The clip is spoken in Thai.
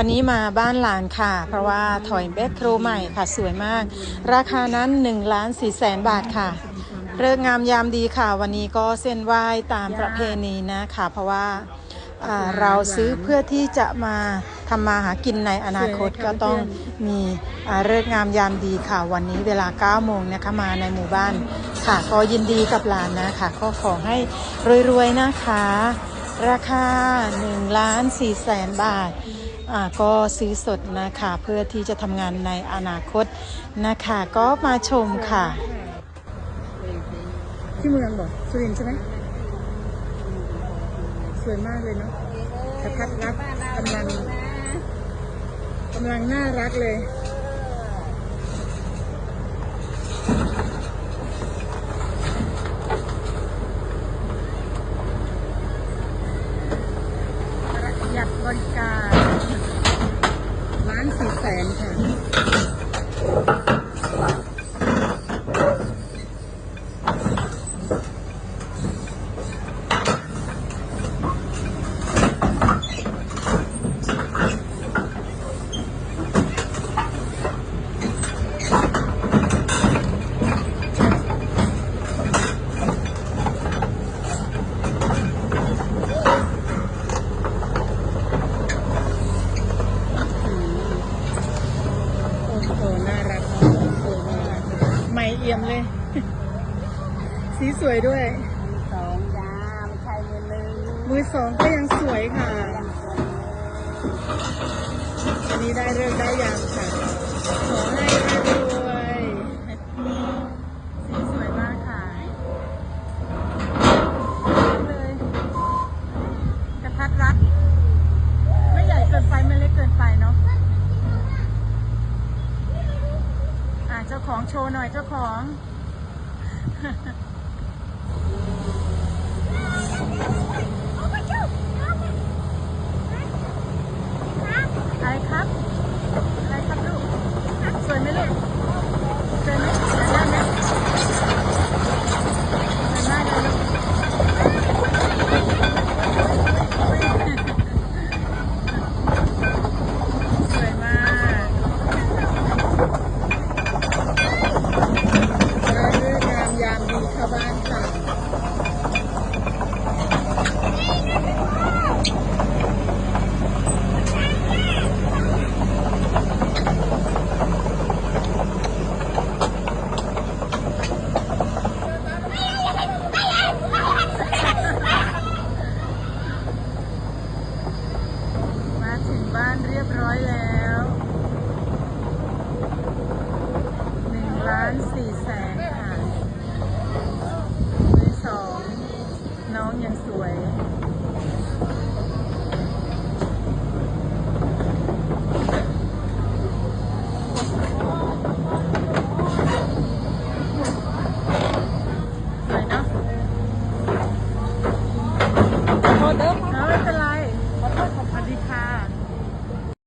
วันนี้มาบ้านหลานค่ะ เพราะว่าถอยแบ็คโครใหม่ค่ะสวยมาก ราคานั้น1ล้าน4แสนบาทค่ะเริกงามยามดีค่ะ วันนี้ก็เส้นไหว้ตามประเพณีนะค่ะ เพราะว่าเราซื้อเพื่อที่จะมาทำมาหากินในอนาคตก็ต้องมีเลิกงามยามดีค่ะ วันนี้เวลา9โมงนะคะมาในหมู่บ้านค่ะ ก็ยินดีกับหลานนะคะก็ขอให้รวยๆนะคะ ราคา1ล้าน4แสนบาท ก็ซื้อสดนะคะเพื่อที่จะทำงานในอนาคตนะคะก็มาชมค่ะ ที่เมืองบอกสุรินใช่ไหมสวยมากเลยเนาะกระทัดรัดกำลังกำลังน่ารักเลย ประหยัดบริการล้านสี่แสนค่ะ โอ้โห น่ารักมากสวยมากไม่เอี่ยมเลย สีสวยด้วยสองจ้าไม่ใช่มือหนึ่งมือสองก็ยังสวยค่ะ อันนี้ได้เลิกได้ยามค่ะ ขอให้รวยสีสวยมากค่ะเลยกระทัดรัด ไม่ใหญ่เกินไปไม่เล็กเกินไปเนาะ อ่าเจ้าของ โชว์หน่อยเจ้าของอะไรครับ อะไรครับลูก สวยไหมลูก สวยไหมสวยมากไหมสวยมากเลยลูกสวยมากเรื่องงามยามดีเข้าบ้านค่ะ มาถึง บ้านเรียบร้อยแล้วหนึ่งล้านสี่แสนค่ะมือสองน้องยังสวยสวยเนาะขอโทษเด้อค่ะ